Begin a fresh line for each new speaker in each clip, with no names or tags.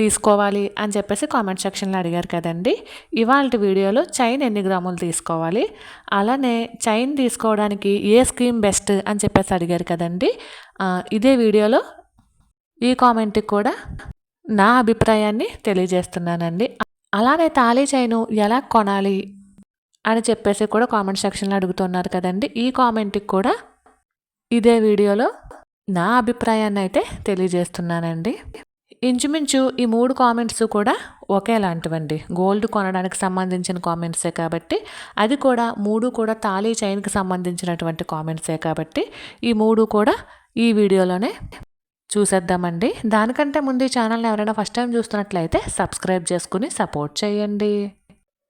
తీసుకోవాలి అని చెప్పేసి కామెంట్ సెక్షన్లో అడిగారు కదండి. ఇవాళ వీడియోలో చైన్ ఎన్ని గ్రాములు తీసుకోవాలి? అలానే చైన్ తీసుకోవడానికి ఏ స్కీమ్ బెస్ట్ అని చెప్పేసి అడిగారు కదండి. ఇదే వీడియోలో ఈ కామెంట్కి కూడా నా అభిప్రాయాన్ని తెలియజేస్తున్నానండి. అలానే తాళీ చైను ఎలా కొనాలి అని చెప్పేసి కూడా కామెంట్ సెక్షన్లో అడుగుతున్నారు కదండి. ఈ కామెంట్కి కూడా ఇదే వీడియోలో నా అభిప్రాయాన్ని అయితే తెలియజేస్తున్నానండి. ఇంచుమించు ఈ మూడు కామెంట్స్ కూడా ఒకేలాంటివండి. గోల్డ్ కొనడానికి సంబంధించిన కామెంట్సే కాబట్టి అది కూడా మూడు కూడా తాళీ చైన్కి సంబంధించినటువంటి కామెంట్సే కాబట్టి ఈ మూడు కూడా ఈ వీడియోలోనే చూసేద్దామండి. దానికంటే ముందు ఈ ఛానల్ని ఎవరైనా ఫస్ట్ టైం చూస్తున్నట్లయితే సబ్స్క్రైబ్ చేసుకుని సపోర్ట్ చేయండి.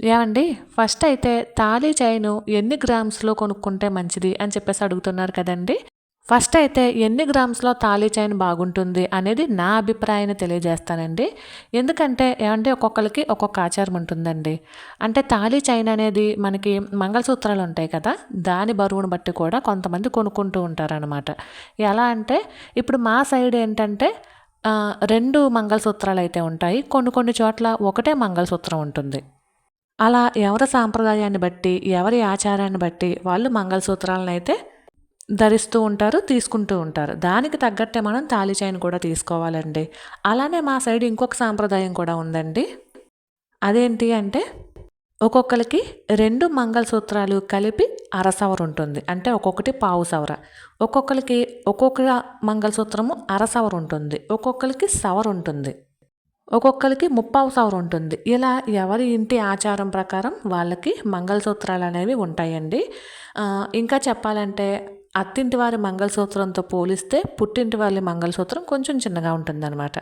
ఏమండి? ఫస్ట్ అయితే తాళీ చైను ఎన్ని గ్రామ్స్లో కొనుక్కుంటే మంచిది అని చెప్పేసి అడుగుతున్నారు కదండి. ఫస్ట్ అయితే ఎన్ని గ్రామ్స్లో తాళీ చైన్ బాగుంటుంది అనేది నా అభిప్రాయాన్ని తెలియజేస్తానండి. ఎందుకంటే ఏమంటే ఒక్కొక్కరికి ఒక్కొక్క ఆచారం ఉంటుందండి. అంటే తాళీ చైన్ అనేది మనకి మంగళసూత్రాలు ఉంటాయి కదా దాని బరువును బట్టి కూడా కొంతమంది కొనుక్కుంటూ ఉంటారనమాట ఎలా అంటే ఇప్పుడు మా సైడ్ ఏంటంటే రెండు మంగళసూత్రాలు అయితే ఉంటాయి. కొన్ని కొన్ని చోట్ల ఒకటే మంగళసూత్రం ఉంటుంది. అలా ఎవరి సాంప్రదాయాన్ని బట్టి ఎవరి ఆచారాన్ని బట్టి వాళ్ళు మంగళసూత్రాలను అయితే ధరిస్తూ ఉంటారు తీసుకుంటూ ఉంటారు. దానికి తగ్గట్టే మనం తాళి చైన్ కూడా తీసుకోవాలండి. అలానే మా సైడ్ ఇంకొక సాంప్రదాయం కూడా ఉందండి. అదేంటి అంటే ఒక్కొక్కరికి రెండు మంగళసూత్రాలు కలిపి అరసవర ఉంటుంది. అంటే ఒక్కొక్కటి పావు సవర. ఒక్కొక్కరికి ఒక్కొక్క మంగళసూత్రము అరసవర ఉంటుంది. ఒక్కొక్కరికి సవర ఉంటుంది. ఒక్కొక్కరికి ముప్పావు సవర ఉంటుంది. ఇలా ఎవరి ఇంటి ఆచారం ప్రకారం వాళ్ళకి మంగళసూత్రాలు అనేవి ఉంటాయండి ఇంకా చెప్పాలంటే అత్తింటి వారి మంగళసూత్రంతో పోలిస్తే పుట్టింటి వాళ్ళ మంగళసూత్రం కొంచెం చిన్నగా ఉంటుందన్నమాట.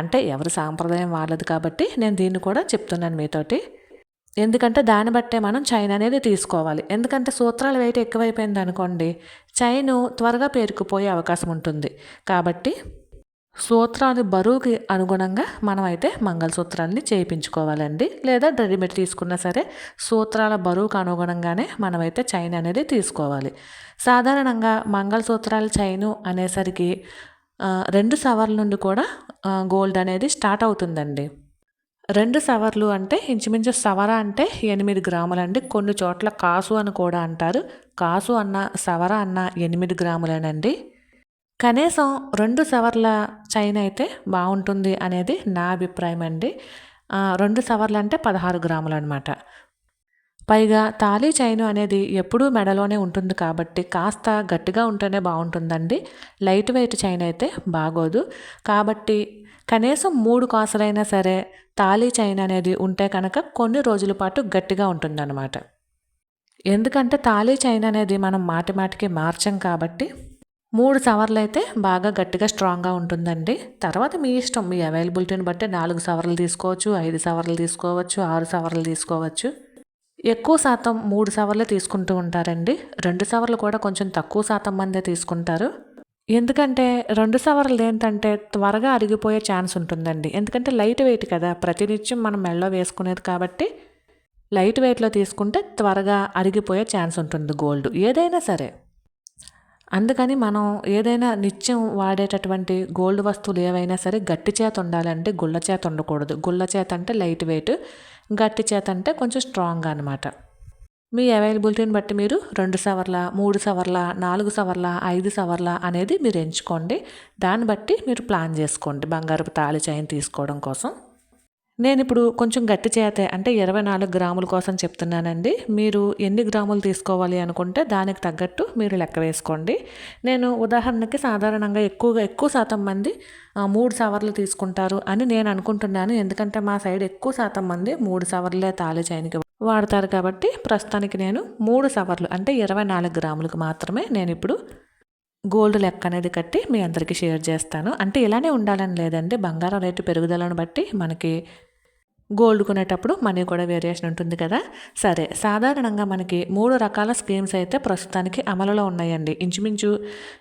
అంటే ఎవరి సాంప్రదాయం వాళ్ళది కాబట్టి నేను దీన్ని కూడా చెప్తున్నాను మీతోటి. ఎందుకంటే దాన్ని బట్టే మనం చైన్ అనేది తీసుకోవాలి. ఎందుకంటే సూత్రాల వెయిట్ ఎక్కువైపోయింది అనుకోండి చైను త్వరగా పేరుకుపోయే అవకాశం ఉంటుంది. కాబట్టి సూత్రాలు బరువుకి అనుగుణంగా మనమైతే మంగళసూత్రాలని చేయించుకోవాలండి. లేదా రెడీమేడ్ తీసుకున్నా సరే సూత్రాల బరువుకు అనుగుణంగానే మనమైతే చైన్ అనేది తీసుకోవాలి. సాధారణంగా మంగళసూత్రాల చైను అనేసరికి రెండు సవర్ల నుండి కూడా గోల్డ్ అనేది స్టార్ట్ అవుతుందండి. రెండు సవర్లు అంటే ఇంచుమించు సవర అంటే ఎనిమిది గ్రాములండి. కొన్ని చోట్ల కాసు అని కూడా అంటారు. కాసు అన్న సవర అన్న ఎనిమిది గ్రాములేనండి. కనీసం రెండు సవర్ల చైన్ అయితే బాగుంటుంది అనేది నా అభిప్రాయం అండి. రెండు సవర్లు అంటే పదహారు గ్రాములు అనమాట పైగా తాళీ చైను అనేది ఎప్పుడూ మెడలోనే ఉంటుంది కాబట్టి కాస్త గట్టిగా ఉంటేనే బాగుంటుందండి. లైట్ వెయిట్ చైన్ అయితే బాగోదు. కాబట్టి కనీసం మూడు కాసులైనా సరే తాళీ చైన్ అనేది ఉంటే కనుక కొన్ని రోజుల పాటు గట్టిగా ఉంటుందన్నమాట. ఎందుకంటే తాళీ చైన్ అనేది మనం మాటి మాటికి మార్చం కాబట్టి మూడు సవర్లు అయితే బాగా గట్టిగా స్ట్రాంగ్గా ఉంటుందండి. తర్వాత మీ ఇష్టం మీ అవైలబిలిటీని బట్టి నాలుగు సవర్లు తీసుకోవచ్చు ఐదు సవర్లు తీసుకోవచ్చు ఆరు సవర్లు తీసుకోవచ్చు. ఎక్కువ శాతం మూడు సవర్లు తీసుకుంటూ ఉంటారండి. రెండు సవర్లు కూడా కొంచెం తక్కువ శాతం మందే తీసుకుంటారు. ఎందుకంటే రెండు సవర్లు ఏంటంటే త్వరగా అరిగిపోయే ఛాన్స్ ఉంటుందండి. ఎందుకంటే లైట్ వెయిట్ కదా ప్రతినిత్యం మనం మెళ్ళో వేసుకునేది కాబట్టి లైట్ వెయిట్లో తీసుకుంటే త్వరగా అరిగిపోయే ఛాన్స్ ఉంటుంది గోల్డ్. ఏదైనా సరే. అందుకని మనం ఏదైనా నిత్యం వాడేటటువంటి గోల్డ్ వస్తువులు ఏవైనా సరే గట్టి చేత ఉండాలంటే గుళ్ళ చేత ఉండకూడదు. గుళ్ళ చేత అంటే లైట్ వెయిట్ గట్టి చేత అంటే కొంచెం స్ట్రాంగ్ అనమాట మీ అవైలబిలిటీని బట్టి మీరు రెండు సవర్ల మూడు సవర్ల నాలుగు సవర్ల ఐదు సవర్ల అనేది మీరు ఎంచుకోండి. దాన్ని బట్టి మీరు ప్లాన్ చేసుకోండి. బంగారపు తాళి చైన్ తీసుకోవడం కోసం. నేను ఇప్పుడు కొంచెం గట్టి చేతే అంటే ఇరవై నాలుగు గ్రాముల కోసం చెప్తున్నానండి. మీరు ఎన్ని గ్రాములు తీసుకోవాలి అనుకుంటే దానికి తగ్గట్టు మీరు లెక్క వేసుకోండి. నేను ఉదాహరణకి సాధారణంగా ఎక్కువగా ఎక్కువ శాతం మంది మూడు సవర్లు తీసుకుంటారు అని నేను అనుకుంటున్నాను. ఎందుకంటే మా సైడ్ ఎక్కువ శాతం మంది మూడు సవర్లే తాళి చేయనికి వాడతారు కాబట్టి ప్రస్తుతానికి నేను మూడు సవర్లు అంటే ఇరవై నాలుగు గ్రాములకు మాత్రమే నేను ఇప్పుడు గోల్డ్ లెక్క అనేది కట్టి మీ అందరికీ షేర్ చేస్తాను. అంటే ఇలానే ఉండాలని లేదండి. బంగారం రేటు పెరుగుదలను బట్టి మనకి గోల్డ్ కొనేటప్పుడు మనీ కూడా వేరియేషన్ ఉంటుంది కదా. సరే సాధారణంగా మనకి మూడు రకాల స్కీమ్స్ అయితే ప్రస్తుతానికి అమలులో ఉన్నాయండి. ఇంచుమించు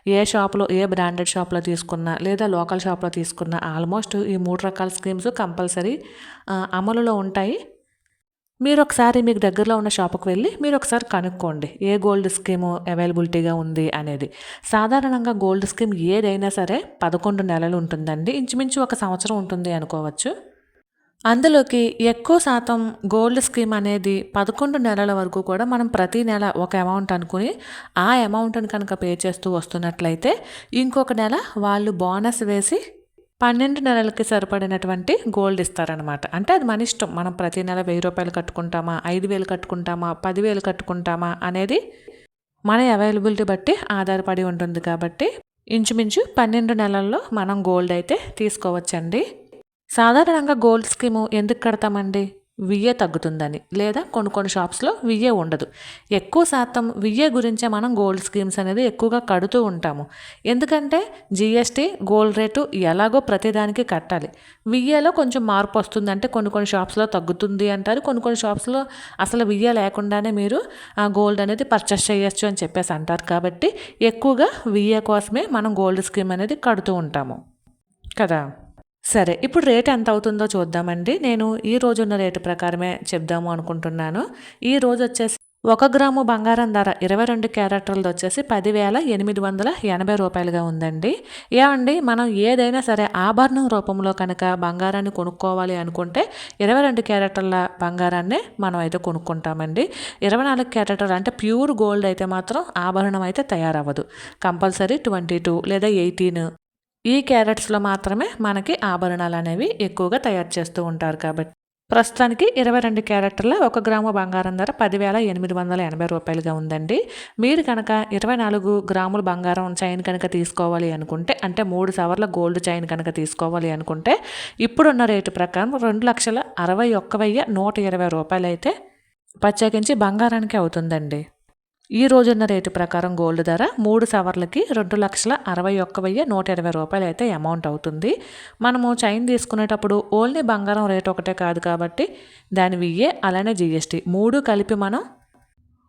ఏ షాప్లో ఏ బ్రాండెడ్ షాప్లో తీసుకున్నా లేదా లోకల్ షాప్లో తీసుకున్నా ఆల్మోస్ట్ ఈ మూడు రకాల స్కీమ్స్ కంపల్సరీ అమలులో ఉంటాయి. మీరు ఒకసారి మీకు దగ్గరలో ఉన్న షాప్కి వెళ్ళి మీరు ఒకసారి కనుక్కోండి. ఏ గోల్డ్ స్కీమ్ అవైలబిలిటీగా ఉంది అనేది. సాధారణంగా గోల్డ్ స్కీమ్ ఏదైనా సరే పదకొండు నెలలు ఉంటుందండి. ఇంచుమించు ఒక సంవత్సరం ఉంటుంది అనుకోవచ్చు. అందులోకి ఎక్కువ శాతం గోల్డ్ స్కీమ్ అనేది పదకొండు నెలల వరకు కూడా మనం ప్రతి నెల ఒక అమౌంట్ అనుకుని ఆ అమౌంట్ని కనుక పే చేస్తూ వస్తున్నట్లయితే ఇంకొక నెల వాళ్ళు బోనస్ వేసి పన్నెండు నెలలకి సరిపడినటువంటి గోల్డ్ ఇస్తారనమాట అంటే అది మన ఇష్టం. మనం ప్రతి నెల వెయ్యి రూపాయలు కట్టుకుంటామా? ఐదు వేలు కట్టుకుంటామా? పదివేలు కట్టుకుంటామా? అనేది మన అవైలబిలిటీ బట్టి ఆధారపడి ఉంటుంది కాబట్టి ఇంచుమించు పన్నెండు నెలల్లో మనం గోల్డ్ అయితే తీసుకోవచ్చండి. సాధారణంగా గోల్డ్ స్కీము ఎందుకు కడతామండి? విఏ తగ్గుతుందని. లేదా కొన్ని కొన్ని షాప్స్లో విఏ ఉండదు. ఎక్కువ శాతం విఏ గురించే మనం గోల్డ్ స్కీమ్స్ అనేది ఎక్కువగా కడుతూ ఉంటాము. ఎందుకంటే జిఎస్టీ గోల్డ్ రేటు ఎలాగో ప్రతిదానికి కట్టాలి. విఏలో కొంచెం మార్పు వస్తుంది అంటే కొన్ని కొన్ని షాప్స్లో తగ్గుతుంది అంటారు. కొన్ని కొన్ని షాప్స్లో అసలు విఏ లేకుండానే మీరు ఆ గోల్డ్ అనేది పర్చేస్ చేయొచ్చు అని చెప్పేసి అంటారు. కాబట్టి ఎక్కువగా విఏ కోసమే మనం గోల్డ్ స్కీమ్ అనేది కడుతూ ఉంటాము. కదా? సరే ఇప్పుడు రేట్ ఎంత అవుతుందో చూద్దామండి. నేను ఈ రోజున్న రేటు ప్రకారమే చెప్దాము అనుకుంటున్నాను. ఈ రోజు వచ్చేసి ఒక గ్రాము బంగారం ధర ఇరవై రెండు క్యారెక్టర్లది వచ్చేసి పదివేల ఎనిమిది వందల ఎనభై రూపాయలుగా ఉందండి. ఏమండి మనం ఏదైనా సరే ఆభరణం రూపంలో కనుక బంగారాన్ని కొనుక్కోవాలి అనుకుంటే ఇరవై రెండు క్యారెక్టర్ల బంగారాన్ని మనం అయితే కొనుక్కుంటామండి. ఇరవై నాలుగు క్యారెక్టర్లు అంటే ప్యూర్ గోల్డ్ అయితే మాత్రం ఆభరణం అయితే తయారవ్వదు. కంపల్సరీ ట్వంటీ టూ లేదా ఎయిటీన్ ఈ క్యారెట్స్లో మాత్రమే మనకి ఆభరణాలు అనేవి ఎక్కువగా తయారు చేస్తూ ఉంటారు కాబట్టి. ప్రస్తుతానికి ఇరవై రెండు క్యారెట్ల ఒక గ్రాము బంగారం ధర పదివేల ఎనిమిది వందల ఎనభై రూపాయలుగా ఉందండి. మీరు కనుక ఇరవై నాలుగు గ్రాముల బంగారం చైన్ కనుక తీసుకోవాలి అనుకుంటే అంటే మూడు సవర్ల గోల్డ్ చైన్ కనుక తీసుకోవాలి అనుకుంటే ఇప్పుడున్న రేటు ప్రకారం రెండు లక్షల అరవై ఒక్క వెయ్యి నూట ఇరవై రూపాయలు అయితే ప్రత్యేకించి బంగారానికి అవుతుందండి. ఈ రోజున్న రేటు ప్రకారం గోల్డ్ ధర మూడు సవర్లకి రెండు లక్షల అరవై ఒక్క వెయ్యి నూట ఇరవై రూపాయలు అయితే అమౌంట్ అవుతుంది. మనము చైన్ తీసుకునేటప్పుడు ఓన్లీ బంగారం రేట్ ఒకటే కాదు కాబట్టి దాని విఏ అలానే జిఎస్టీ మూడు కలిపి మనం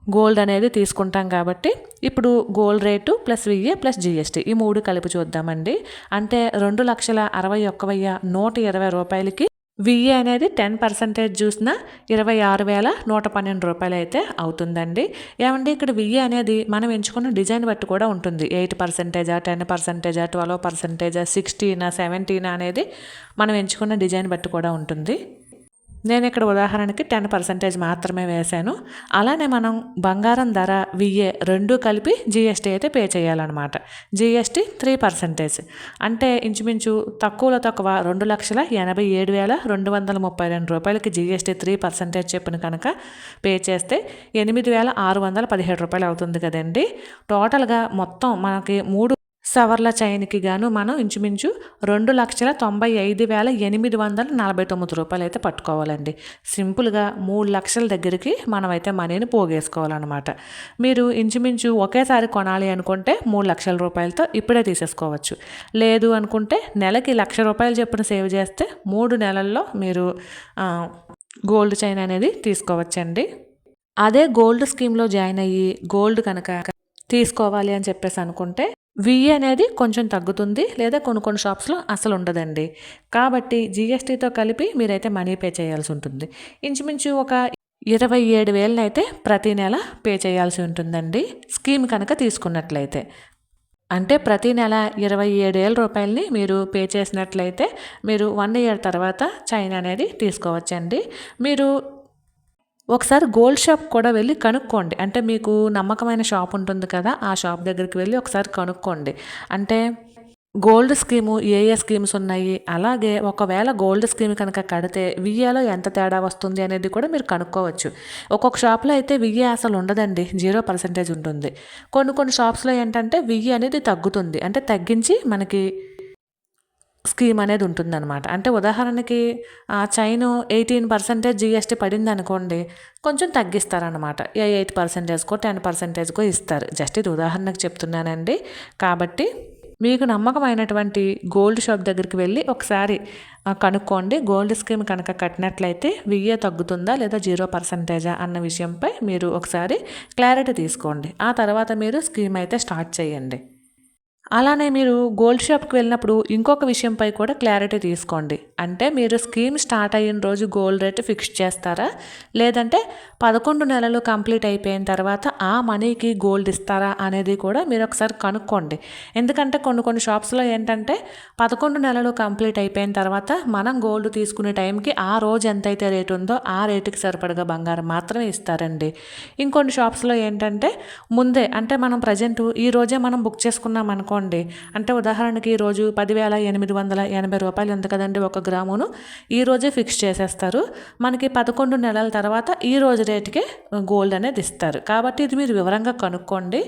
గోల్డ్ అనేది తీసుకుంటాం కాబట్టి ఇప్పుడు gold rate plus VA plus GST ఈ మూడు కలిపి చూద్దామండి. అంటే రెండు లక్షల అరవై ఒక్క వెయ్యి నూట ఇరవై రూపాయలకి విఏ అనేది టెన్ పర్సెంటేజ్ చూసిన ఇరవై ఆరు వేల నూట పన్నెండు రూపాయలు అయితే అవుతుందండి. ఏమండి ఇక్కడ విఏ అనేది మనం ఎంచుకున్న డిజైన్ బట్టి కూడా ఉంటుంది. ఎయిట్ పర్సెంటేజా టెన్ పర్సెంటేజా ట్వెల్వ్ పర్సెంటేజా సిక్స్టీనా సెవెంటీనా అనేది మనం ఎంచుకున్న డిజైన్ బట్టి కూడా ఉంటుంది. నేను ఇక్కడ ఉదాహరణకి టెన్ పర్సెంటేజ్ మాత్రమే వేశాను. అలానే మనం బంగారం ధర విఏ రెండు కలిపి జిఎస్టీ అయితే పే చేయాలన్నమాట. GST three percentage. అంటే ఇంచుమించు తక్కువలో తక్కువ రెండు లక్షల ఎనభై ఏడు వేల రెండు వందల ముప్పై రెండు రూపాయలకి జిఎస్టీ త్రీ పర్సెంటేజ్ చెప్పిన కనుక పే చేస్తే ఎనిమిది వేల ఆరు వందల పదిహేడు రూపాయలు అవుతుంది కదండి. టోటల్గా మొత్తం మనకి మూడు సవర్ల చైన్కి గాను మనం ఇంచుమించు రెండు లక్షల తొంభై ఐదు వేల ఎనిమిది వందల నలభై తొమ్మిది రూపాయలు అయితే పట్టుకోవాలండి. సింపుల్గా మూడు లక్షల దగ్గరికి మనమైతే మనీని పోగేసుకోవాలన్నమాట. మీరు ఇంచుమించు ఒకేసారి కొనాలి అనుకుంటే మూడు లక్షల రూపాయలతో ఇప్పుడే తీసేసుకోవచ్చు. లేదు అనుకుంటే నెలకి లక్ష రూపాయలు చెప్పిన సేవ్ చేస్తే మూడు నెలల్లో మీరు గోల్డ్ చైన్ అనేది తీసుకోవచ్చండి. అదే గోల్డ్ స్కీమ్లో జాయిన్ అయ్యి గోల్డ్ కనుక తీసుకోవాలి అని చెప్పేసి అనుకుంటే విఈ అనేది కొంచెం తగ్గుతుంది లేదా కొన్ని కొన్ని షాప్స్లో అసలు ఉండదండి. కాబట్టి జిఎస్టీతో కలిపి మీరైతే మనీ పే చేయాల్సి ఉంటుంది. ఇంచుమించు ఒక ఇరవై ఏడు వేలనైతే ప్రతి నెల పే చేయాల్సి ఉంటుందండి. స్కీమ్ కనుక తీసుకున్నట్లయితే. అంటే ప్రతి నెల ఇరవై ఏడు వేల రూపాయలని మీరు పే చేసినట్లయితే మీరు వన్ ఇయర్ తర్వాత చైన్ అనేది తీసుకోవచ్చండి. మీరు ఒకసారి గోల్డ్ షాప్ కూడా వెళ్ళి కనుక్కోండి. అంటే మీకు నమ్మకమైన షాప్ ఉంటుంది కదా ఆ షాప్ దగ్గరికి వెళ్ళి ఒకసారి కనుక్కోండి. అంటే గోల్డ్ స్కీము ఏ ఏ స్కీమ్స్ ఉన్నాయి? అలాగే ఒకవేళ గోల్డ్ స్కీమ్ కనుక కడితే విఏలో ఎంత తేడా వస్తుంది అనేది కూడా మీరు కనుక్కోవచ్చు. ఒక్కొక్క షాప్లో అయితే వియ్య అసలు ఉండదండి జీరో పర్సెంటేజ్ ఉంటుంది. కొన్ని కొన్ని షాప్స్లో ఏంటంటే వియ్య అనేది తగ్గుతుంది. అంటే తగ్గించి మనకి స్కీమ్ అనేది ఉంటుందన్నమాట. అంటే ఉదాహరణకి ఆ చైన్ ఎయిటీన్ పర్సెంటేజ్ జిఎస్టీ పడింది అనుకోండి కొంచెం తగ్గిస్తారనమాట ఏ ఎయిట్ పర్సెంటేజ్కో టెన్ పర్సెంటేజ్కో ఇస్తారు. జస్ట్ ఇది ఉదాహరణకు చెప్తున్నానండి. కాబట్టి మీకు నమ్మకమైనటువంటి గోల్డ్ షాప్ దగ్గరికి వెళ్ళి ఒకసారి కనుక్కోండి. గోల్డ్ స్కీమ్ కనుక కట్టినట్లయితే వెయ్యి తగ్గుతుందా లేదా జీరో పర్సంటేజా అన్న విషయంపై మీరు ఒకసారి క్లారిటీ తీసుకోండి. ఆ తర్వాత మీరు స్కీమ్ అయితే స్టార్ట్ చేయండి. అలానే మీరు గోల్డ్ షాప్కి వెళ్ళినప్పుడు ఇంకొక విషయంపై కూడా క్లారిటీ తీసుకోండి. అంటే మీరు స్కీమ్ స్టార్ట్ అయిన రోజు గోల్డ్ రేట్ ఫిక్స్ చేస్తారా? లేదంటే పదకొండు నెలలు కంప్లీట్ అయిపోయిన తర్వాత ఆ మనీకి గోల్డ్ ఇస్తారా అనేది కూడా మీరు ఒకసారి కనుక్కోండి. ఎందుకంటే కొన్ని కొన్ని షాప్స్లో ఏంటంటే పదకొండు నెలలు కంప్లీట్ అయిపోయిన తర్వాత మనం గోల్డ్ తీసుకునే టైంకి ఆ రోజు ఎంతైతే రేటు ఉందో ఆ రేటుకి సరిపడగా బంగారం మాత్రమే ఇస్తారండి. ఇంకొన్ని షాప్స్లో ఏంటంటే ముందే అంటే మనం ప్రజెంట్ ఈ రోజే మనం బుక్ చేసుకున్నాం అనుకో అనుకోండి అంటే ఉదాహరణకి ఈరోజు పదివేల ఎనిమిది వందల ఎనభై రూపాయలు ఉంది కదండి ఒక గ్రామును? ఈ రోజే ఫిక్స్ చేసేస్తారు. మనకి పదకొండు నెలల తర్వాత ఈ రోజు రేటుకే గోల్డ్ అనేది ఇస్తారు. కాబట్టి ఇది మీరు వివరంగా కనుక్కోండి.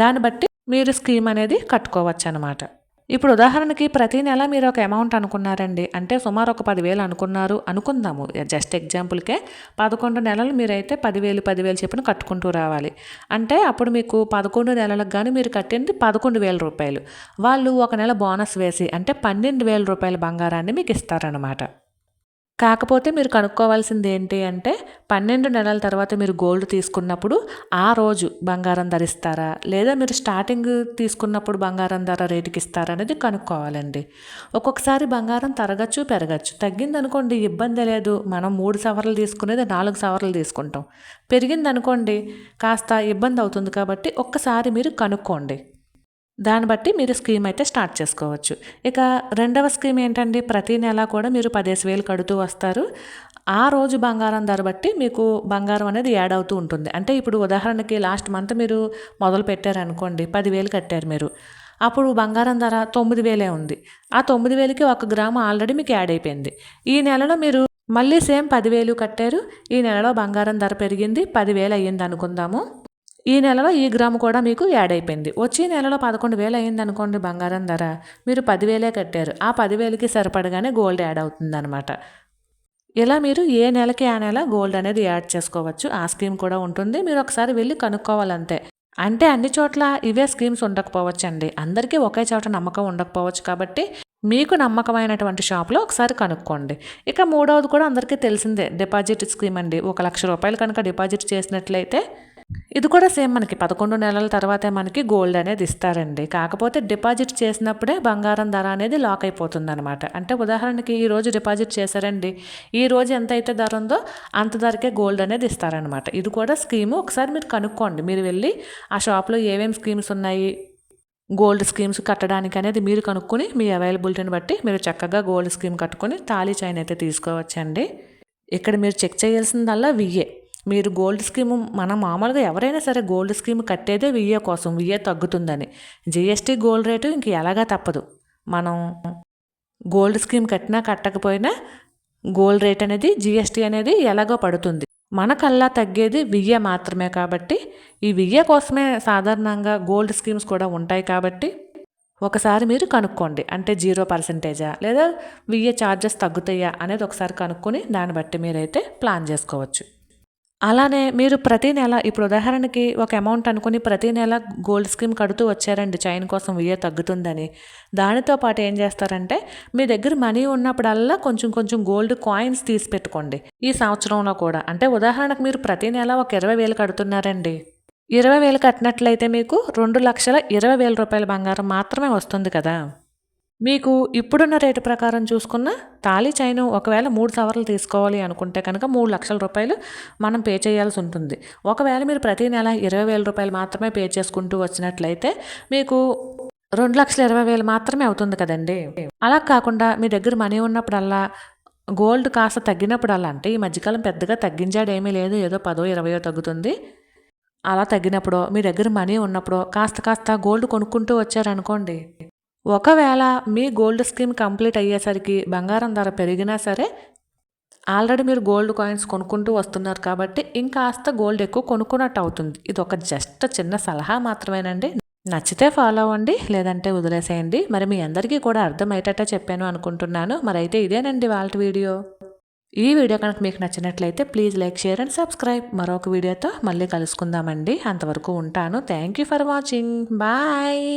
దాన్ని బట్టి మీరు స్కీమ్ అనేది కట్టుకోవచ్చు అనమాట ఇప్పుడు ఉదాహరణకి ప్రతి నెల మీరు ఒక అమౌంట్ అనుకున్నారండి. అంటే సుమారు ఒక పదివేలు అనుకున్నారు. అనుకుందాము. జస్ట్ ఎగ్జాంపుల్కే పదకొండు నెలలు మీరైతే పదివేలు పదివేలు చెప్పిన కట్టుకుంటూ రావాలి. అంటే అప్పుడు మీకు పదకొండు నెలలకు కానీ మీరు కట్టింది పదకొండు వేల రూపాయలు. వాళ్ళు ఒక నెల బోనస్ వేసి అంటే పన్నెండు వేల రూపాయల బంగారాన్ని మీకు ఇస్తారనమాట కాకపోతే మీరు కనుక్కోవాల్సింది ఏంటి అంటే పన్నెండు నెలల తర్వాత మీరు గోల్డ్ తీసుకున్నప్పుడు ఆ రోజు బంగారం ధరిస్తారా లేదా మీరు స్టార్టింగ్ తీసుకున్నప్పుడు బంగారం ధర రేటుకి ఇస్తారా అనేది కనుక్కోవాలండి. ఒక్కొక్కసారి బంగారం తరగచ్చు పెరగచ్చు. తగ్గిందనుకోండి ఇబ్బంది లేదు. మనం మూడు సవర్లు తీసుకునేది నాలుగు సవర్లు తీసుకుంటాం. పెరిగిందనుకోండి కాస్త ఇబ్బంది అవుతుంది కాబట్టి ఒక్కసారి మీరు కనుక్కోండి. దాన్ని బట్టి మీరు స్కీమ్ అయితే స్టార్ట్ చేసుకోవచ్చు. ఇక రెండవ స్కీమ్ ఏంటండి? ప్రతి నెల కూడా మీరు పదేసి వేలు కడుతూ వస్తారు. ఆ రోజు బంగారం ధర బట్టి మీకు బంగారం అనేది యాడ్ అవుతూ ఉంటుంది. అంటే ఇప్పుడు ఉదాహరణకి లాస్ట్ మంత్ మీరు మొదలు పెట్టారనుకోండి పదివేలు కట్టారు మీరు. అప్పుడు బంగారం ధర తొమ్మిది వేలే ఉంది. ఆ తొమ్మిది వేలకి ఒక గ్రాము ఆల్రెడీ మీకు యాడ్ అయిపోయింది. ఈ నెలలో మీరు మళ్ళీ సేమ్ పదివేలు కట్టారు. ఈ నెలలో బంగారం ధర పెరిగింది పదివేలు అయ్యింది అనుకుందాము. ఈ నెలలో ఈ గ్రాము కూడా మీకు యాడ్ అయిపోయింది. వచ్చే నెలలో పదకొండు వేలు అయింది అనుకోండి బంగారం ధర. మీరు పదివేలే కట్టారు. ఆ పదివేలకి సరిపడగానే గోల్డ్ యాడ్ అవుతుందన్నమాట. ఇలా మీరు ఏ నెలకి ఆ నెల గోల్డ్ అనేది యాడ్ చేసుకోవచ్చు. ఆ స్కీమ్ కూడా ఉంటుంది. మీరు ఒకసారి వెళ్ళి కనుక్కోవాలంతే. అంటే అన్ని చోట్ల ఇవే స్కీమ్స్ ఉండకపోవచ్చు అండి అందరికీ ఒకే చోట నమ్మకం ఉండకపోవచ్చు కాబట్టి మీకు నమ్మకమైనటువంటి షాప్లో ఒకసారి కనుక్కోండి. ఇక మూడవది కూడా అందరికీ తెలిసిందే. డిపాజిట్ స్కీమ్ అండి. ఒక లక్ష రూపాయలు కనుక డిపాజిట్ చేసినట్లయితే ఇది కూడా సేమ్ మనకి పదకొండు నెలల తర్వాతే మనకి గోల్డ్ అనేది ఇస్తారండి. కాకపోతే డిపాజిట్ చేసినప్పుడే బంగారం ధర అనేది లాక్ అయిపోతుంది అనమాట అంటే ఉదాహరణకి ఈ రోజు డిపాజిట్ చేశారండి. ఈ రోజు ఎంత అయితే ధర ఉందో అంత ధరకే గోల్డ్ అనేది ఇస్తారనమాట ఇది కూడా స్కీము. ఒకసారి మీరు కనుక్కోండి. మీరు వెళ్ళి ఆ షాప్లో ఏమేమి స్కీమ్స్ ఉన్నాయి? గోల్డ్ స్కీమ్స్ కట్టడానికి అనేది మీరు కనుక్కొని మీ అవైలబిలిటీని బట్టి మీరు చక్కగా గోల్డ్ స్కీమ్ కట్టుకొని తాళీ చైన్ అయితే తీసుకోవచ్చండి. ఇక్కడ మీరు చెక్ చేయాల్సిందల్లా వియ్యే మీరు గోల్డ్ స్కీము మన మామూలుగా ఎవరైనా సరే గోల్డ్ స్కీమ్ కట్టేదే విఏ కోసం విఏ తగ్గుతుందని. జిఎస్టీ గోల్డ్ రేటు ఇంక ఎలాగా తప్పదు. మనం గోల్డ్ స్కీమ్ కట్టినా కట్టకపోయినా గోల్డ్ రేట్ అనేది జిఎస్టీ అనేది ఎలాగో పడుతుంది. మనకల్లా తగ్గేది వియ్య మాత్రమే కాబట్టి ఈ వియ్య కోసమే సాధారణంగా గోల్డ్ స్కీమ్స్ కూడా ఉంటాయి కాబట్టి ఒకసారి మీరు కనుక్కోండి. అంటే జీరో పర్సెంటేజా లేదా వియ్య ఛార్జెస్ తగ్గుతాయా అనేది ఒకసారి కనుక్కొని దాన్ని బట్టి మీరైతే ప్లాన్ చేసుకోవచ్చు. అలానే మీరు ప్రతి నెల ఇప్పుడు ఉదాహరణకి ఒక అమౌంట్ అనుకుని ప్రతి నెల గోల్డ్ స్కీమ్ కడుతూ వచ్చారండి చైన్ కోసం వియే తగ్గుతుందని. దానితో పాటు ఏం చేస్తారంటే మీ దగ్గర మనీ ఉన్నప్పుడల్లా కొంచెం కొంచెం గోల్డ్ కాయిన్స్ తీసి పెట్టుకోండి. ఈ సంవత్సరంలో కూడా. అంటే ఉదాహరణకు మీరు ప్రతి నెల ఒక ఇరవై వేలు కడుతున్నారండి. ఇరవై వేలు కట్టినట్లయితే మీకు రెండు లక్షల ఇరవై వేల రూపాయల బంగారం మాత్రమే వస్తుంది కదా. మీకు ఇప్పుడున్న రేటు ప్రకారం చూసుకున్న తాళీ చైను ఒకవేళ మూడు సవర్లు తీసుకోవాలి అనుకుంటే కనుక మూడు లక్షల రూపాయలు మనం పే చేయాల్సి ఉంటుంది. ఒకవేళ మీరు ప్రతి నెల ఇరవై వేల రూపాయలు మాత్రమే పే చేసుకుంటూ వచ్చినట్లయితే మీకు రెండు లక్షల ఇరవై వేలు మాత్రమే అవుతుంది కదండి. అలా కాకుండా మీ దగ్గర మనీ ఉన్నప్పుడల్లా గోల్డ్ కాస్త తగ్గినప్పుడల్లా అంటే ఈ మధ్యకాలం పెద్దగా తగ్గించాడు ఏమీ లేదు ఏదో పదో ఇరవయో తగ్గుతుంది. అలా తగ్గినప్పుడు మీ దగ్గర మనీ ఉన్నప్పుడు కాస్త కాస్త గోల్డ్ కొనుక్కుంటూ వచ్చారనుకోండి ఒకవేళ మీ గోల్డ్ స్కీమ్ కంప్లీట్ అయ్యేసరికి బంగారం ధర పెరిగినా సరే ఆల్రెడీ మీరు గోల్డ్ కాయిన్స్ కొనుక్కుంటూ వస్తున్నారు కాబట్టి ఇంకాస్త గోల్డ్ ఎక్కువ కొనుక్కున్నట్టు అవుతుంది. ఇది ఒక జస్ట్ చిన్న సలహా మాత్రమేనండి. నచ్చితే ఫాలో అవ్వండి లేదంటే వదిలేసేయండి. మరి మీ అందరికీ కూడా అర్థమయ్యేటట్టే చెప్పాను అనుకుంటున్నాను. మరి అయితే ఇదేనండి వాళ్ళ వీడియో. ఈ వీడియో కనుక మీకు నచ్చినట్లయితే please like share and subscribe. మరొక వీడియోతో మళ్ళీ కలుసుకుందామండి. అంతవరకు ఉంటాను. Thank you for watching. Bye.